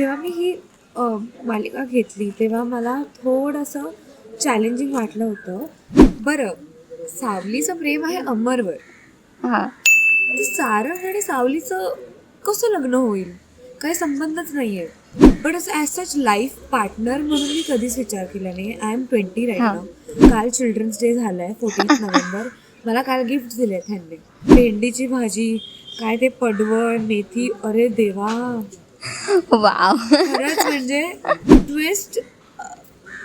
जेव्हा मी ही मालिका घेतली तेव्हा मला थोडंसं चॅलेंजिंग वाटलं होतं. बरं सावलीचं प्रेम आहे अमरवर. हां. सारंग आणि सावलीचं कसं लग्न होईल? काही संबंधच नाही आहे but as such life partner म्हणून मी कधीच विचार केला नाही. I am twenty right. नाव काल चिल्ड्रन्स डे झाला आहे फोर्टीन नोव्हेंबर. मला काल गिफ्ट दिले त्यांनी भेंडीची भाजी काय ते पडवळ मेथी अरे देवा. वाव. खरंच म्हणजे ट्विस्ट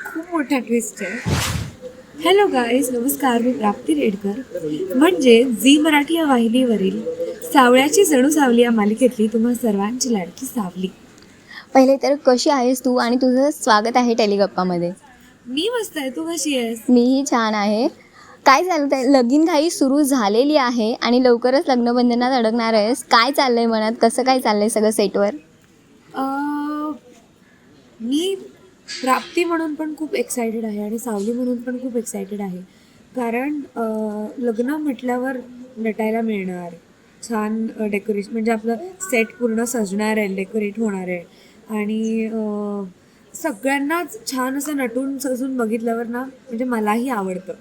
खूप मोठा ट्विस्ट आहे. हॅलो गाईज नमस्कार मी प्राप्ती रेडकर. म्हणजे झी मराठी या वाहिनीवरील सावळ्याची जणू सावली या मालिकेतली तुम्हा सर्वांची लाडकी सावली. पहिले तर कशी आहेस तू आणि तुझं स्वागत आहे टेलिगप्पामध्ये. मी मस्त आहे तू कशी आहेस? मीही छान आहे. काय चालत आहे? लगीन घाई सुरू झालेली आहे आणि लवकरच लग्नबंधनात अडकणार आहेस. काय चाललंय मनात? कसं काय चाललंय सगळं सेटवर मी प्राप्ती म्हणून पण खूप एक्सायटेड आहे आणि सावली म्हणून पण खूप एक्सायटेड आहे. कारण लग्न म्हटल्यावर नटायला मिळणार. छान डेकोरेशन म्हणजे आपलं सेट पूर्ण सजणार आहे डेकोरेट होणार आहे. आणि सगळ्यांनाच छान असं नटून सजून बघितल्यावर ना म्हणजे मलाही आवडतं.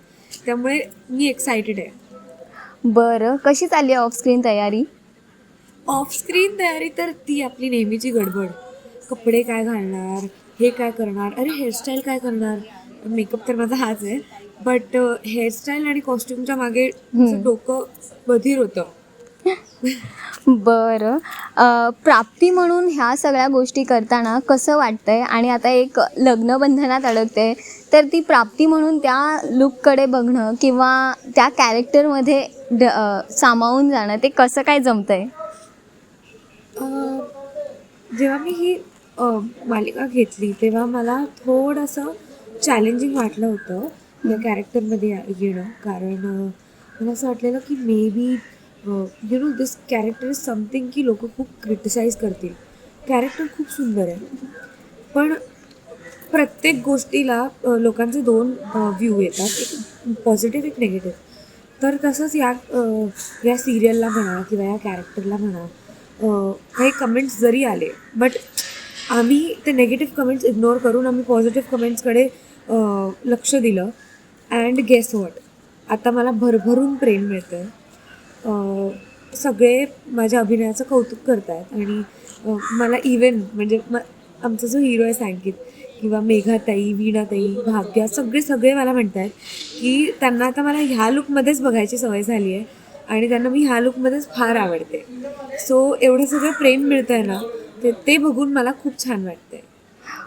त्यामुळे मी एक्सायटेड आहे. बरं कशी चालली आहे ऑफस्क्रीन तयारी? ऑफस्क्रीन तयारी तर ती आपली नेहमीची गडबड. कपडे काय घालणार? हे काय करणार? अरे हेअरस्टाईल काय करणार? मेकअप तर माझा हाच आहे. बट हेअरस्टाईल आणि कॉस्ट्युमच्या मागे डोकं बधीर होतं. बरं. प्राप्ती म्हणून ह्या सगळ्या गोष्टी करताना कसं वाटतंय? आणि आता एक लग्नबंधनात अडकते तर ती प्राप्ती म्हणून त्या लुककडे बघणं किंवा त्या कॅरेक्टरमध्ये सामावून जाणं ते कसं काय जमतंय? जेव्हा मी ही मालिका घेतली तेव्हा मला थोडंसं चॅलेंजिंग वाटलं होतं या कॅरेक्टरमध्ये येणं. कारण मला असं वाटलेलं की maybe you know this character is something की लोक खूप क्रिटिसाइज करतील. कॅरेक्टर खूप सुंदर आहे. पण प्रत्येक गोष्टीला लोकांचे दोन व्ह्यू येतात. एक पॉझिटिव्ह एक निगेटिव्ह तर तसंच या या सिरियलला म्हणा किंवा या कॅरेक्टरला म्हणा काही कमेंट्स जरी आले बट आम्ही ते निगेटिव्ह कमेंट्स इग्नोर करून आम्ही पॉझिटिव्ह कमेंट्सकडे लक्ष दिलं. अँड गेस वॉट आता मला भरभरून प्रेम मिळतं आहे सगळे माझ्या अभिनयाचं कौतुक करत आहेत आणि मला इवन म्हणजे म आमचा जो हिरो आहे सांगित किंवा मेघाताई वीणाताई भाग्या सगळे सगळे मला म्हणत आहेत की त्यांना आता मला ह्या लुकमध्येच बघायची सवय झाली आहे. आणि त्यांना मी ह्या लुकमध्येच फार आवडते. सो एवढं सगळं प्रेम मिळतं आहे ना ते ते बघून मला खूप छान वाटतंय.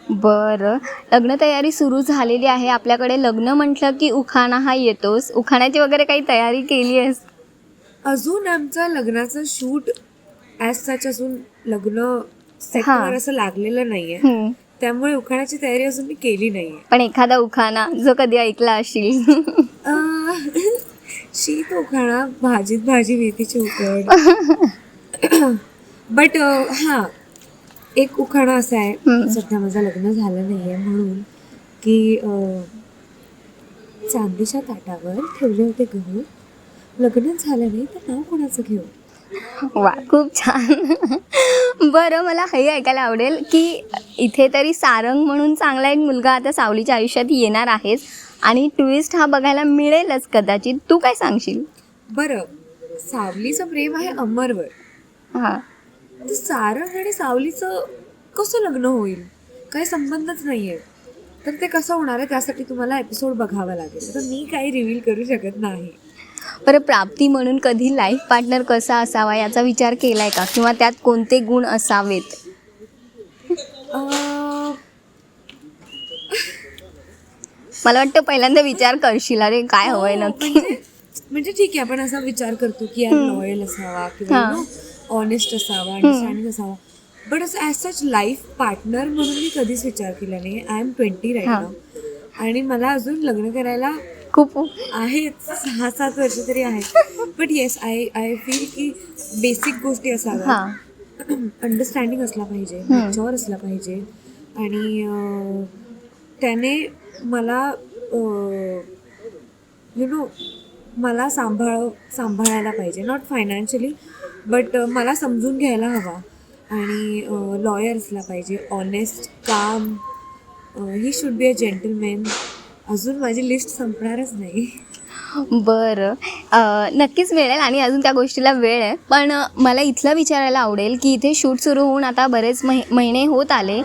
बरं. लग्न तयारी सुरू झालेली आहे. आपल्याकडे लग्न म्हटलं की उखाणा हा येतोच. उखाण्याची वगैरे काही तयारी केली आहेस? अजून आमचं लग्नाचं शूट ॲज सच अजून लग्न सेटवर हां. असं लागलेलं नाहीये. त्यामुळे उखाण्याची तयारी अजून मी केली नाहीये. पण एखादा उखाणा जो कधी ऐकला असशील. अं, शीत उखाणा भाजीत भाजी मेथीची उकड. बट हां एक उखाणा असा आहे. सध्या माझं लग्न झालं नाहीये म्हणून की चांदीच्या ताटावर ठेवले होते गहू. लग्न झालं नाही तर नाव कोणाचं घेऊ? वा खूप छान. बरं मला हे ऐकायला आवडेल की इथे तरी सारंग म्हणून चांगला एक मुलगा आता सावलीच्या आयुष्यात येणार आहेच. आणि ट्विस्ट हा बघायला मिळेलच कदाचित. तू काय सांगशील? बरं सावलीचं प्रेम आहे अमरवर. हां. तर सारंग आणि सावलीचं कसं लग्न होईल? काही संबंधच नाही आहे तर ते कसं होणार आहे त्यासाठी तुम्हाला एपिसोड बघावा लागेल. तर मी काही रिव्हील करू शकत नाही. बरं प्राप्ती म्हणून कधी लाईफ पार्टनर कसा असावा याचा विचार केलाय का? किंवा त्यात कोणते गुण असावेत अं, मला वाटतं पहिल्यांदा विचार करशील. अरे काय हवंय हो, नक्की? म्हणजे म्हणजे ठीक आहे आपण असा विचार करतो की यार लॉयल असावा किंवा. ऑनेस्ट असावा अंडरस्टँडिंग असावा. But as such life partner म्हणून मी कधीच विचार केला नाही. I am twenty right. नाव आणि मला अजून लग्न करायला खूप आहेत. सहा सात वर्ष तरी आहेत. But yes I I feel की बेसिक गोष्टी असाव्या अंडरस्टँडिंग असला पाहिजे. मॅच्युअर असला पाहिजे. आणि त्याने मला यु नो मला सांभाळ सांभाळायला पाहिजे. नॉट फायनान्शियली बट मला समजून घ्यायला हवा. आणि लॉयर्सला पाहिजे. ऑनेस्ट काम he should be a gentleman अजून माझी लिस्ट संपणारच नाही. बरं. नक्कीच मिळेल आणि अजून त्या गोष्टीला वेळ आहे. पण मला इथलं विचारायला आवडेल की इथे शूट सुरू होऊन आता बरेच महि महिने होत आले.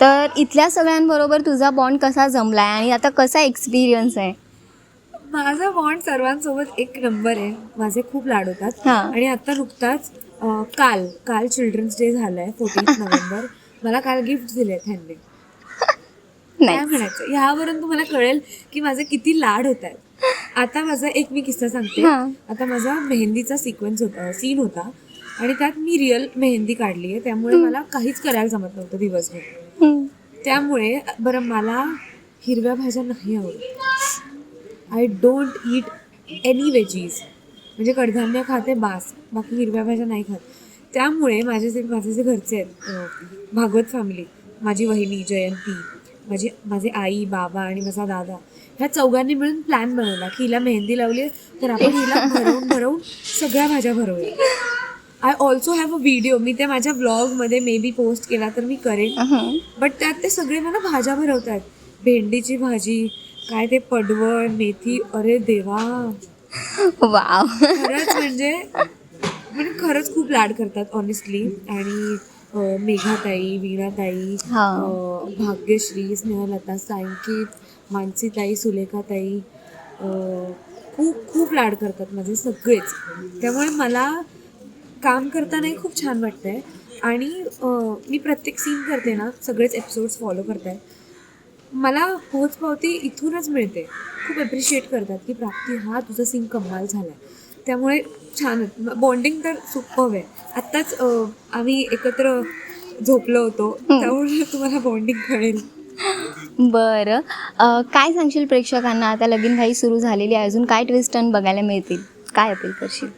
तर इथल्या सगळ्यांबरोबर तुझा बॉन्ड कसा जमला आहे आणि आता कसा एक्सपिरियन्स आहे? माझा बॉन्ड सर्वांसोबत एक नंबर आहे. माझे खूप लाड होतात. हां. आणि आता नुकताच अं, काल काल चिल्ड्रन्स डे झालाय फोर्टीन नोव्हेंबर. मला काल गिफ्ट दिले त्यांनी काय नाही म्हणायचं? ह्यावरून तुम्हाला कळेल की माझे किती लाड होत आहेत आता माझा एक मी किस्सा सांगते. हां. आता माझा मेहंदीचा सिक्वेन्स होता सीन होता. आणि त्यात मी रिअल मेहंदी काढली आहे त्यामुळे मला काहीच करायला जमत नव्हतं दिवसभर. त्यामुळे बरं मला हिरव्या भाज्या नाही आवडत. I don't eat any veggies म्हणजे कडधान्य खाते बास बाकी हिरव्या भाज्या नाही खात. त्यामुळे माझे जे माझे जे घरचे आहेत भागवत फॅमिली माझी वहिनी जयंती माझी माझे आई बाबा आणि माझा दादा ह्या चौघांनी मिळून प्लॅन बनवला की हिला मेहंदी लावली आहे, तर आपण हिला भरवून भरवून सगळ्या भाज्या भरवूया. I also have a video मी ते माझ्या ब्लॉगमध्ये मे बी पोस्ट केला तर मी करेन. बट त्यात ते सगळे मला भाज्या भरवतात भेंडीची भाजी काय ते पडवळ मेथी. अरे देवा. वाव खरंच म्हणजे म्हणजे खरंच खूप लाड करतात ऑनेस्टली आणि मेघाताई वीणाताई भाग्यश्री स्नेहलता सायंकित मानसीताई सुलेखाताई. खूप खूप लाड करतात माझे सगळेच. त्यामुळे मला काम करतानाही खूप छान वाटतंय. आणि अं, मी प्रत्येक सीन करते ना सगळेच एपिसोड्स फॉलो करताय. मला पोचपावती इथूनच मिळते. खूप अप्रिशिएट करतात की प्राप्ती हा तुझा सीन कमाल झाला त्यामुळे छान बॉन्डिंग तर सुपर आहे. आत्ताच आम्ही एकत्र झोपलो होतो. त्यामुळे तुम्हाला बॉन्डिंग कळेल. बरं. काय सांगशील प्रेक्षकांना? आता लगीन घाई सुरू झालेली आहे. अजून काय ट्विस्ट बघायला मिळतील? काय अपील करशील?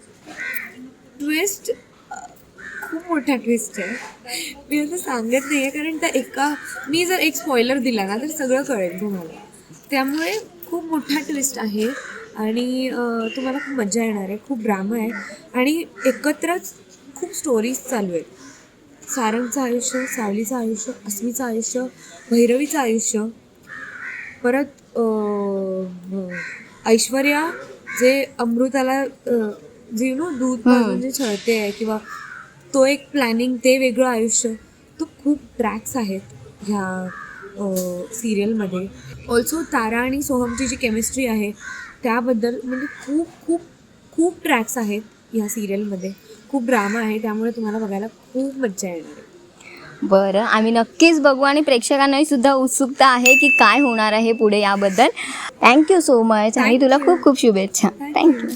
ट्विस्ट खूप मोठा ट्विस्ट आहे. मी आता सांगत नाही आहे कारण त्या एका मी जर एक स्पॉइलर दिला ना तर सगळं कळेल तुम्हाला. त्यामुळे खूप मोठा ट्विस्ट आहे आणि तुम्हाला खूप मजा येणार आहे खूप ड्रामा आहे आणि एकत्रच खूप स्टोरीज चालू आहेत. सारंगचं आयुष्य सावलीचं आयुष्य अस्मीचं आयुष्य भैरवीचं आयुष्य. परत ऐश्वर्या जे अमृताला जे नो दूध पाजून जे छळते आहे किंवा तो एक प्लॅनिंग ते वेगळं आयुष्य. तो खूप ट्रॅक्स आहेत ह्या सिरियलमध्ये ऑल्सो तारा आणि सोहमची जी केमिस्ट्री आहे त्याबद्दल म्हणजे खूप खूप खूप ट्रॅक्स आहेत ह्या सिरियलमध्ये खूप ड्रामा आहे त्यामुळे तुम्हाला बघायला खूप मज्जा येणार आहे. बरं आम्ही नक्कीच बघू आणि प्रेक्षकांनाही सुद्धा उत्सुकता आहे की काय होणार आहे पुढे याबद्दल. थँक्यू सो मच आणि तुला. खूप खूप शुभेच्छा. थँक्यू